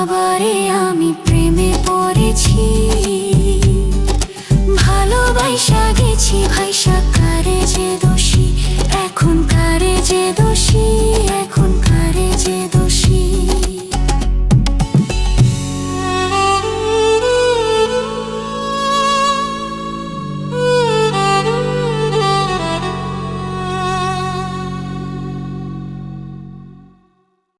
বাবারে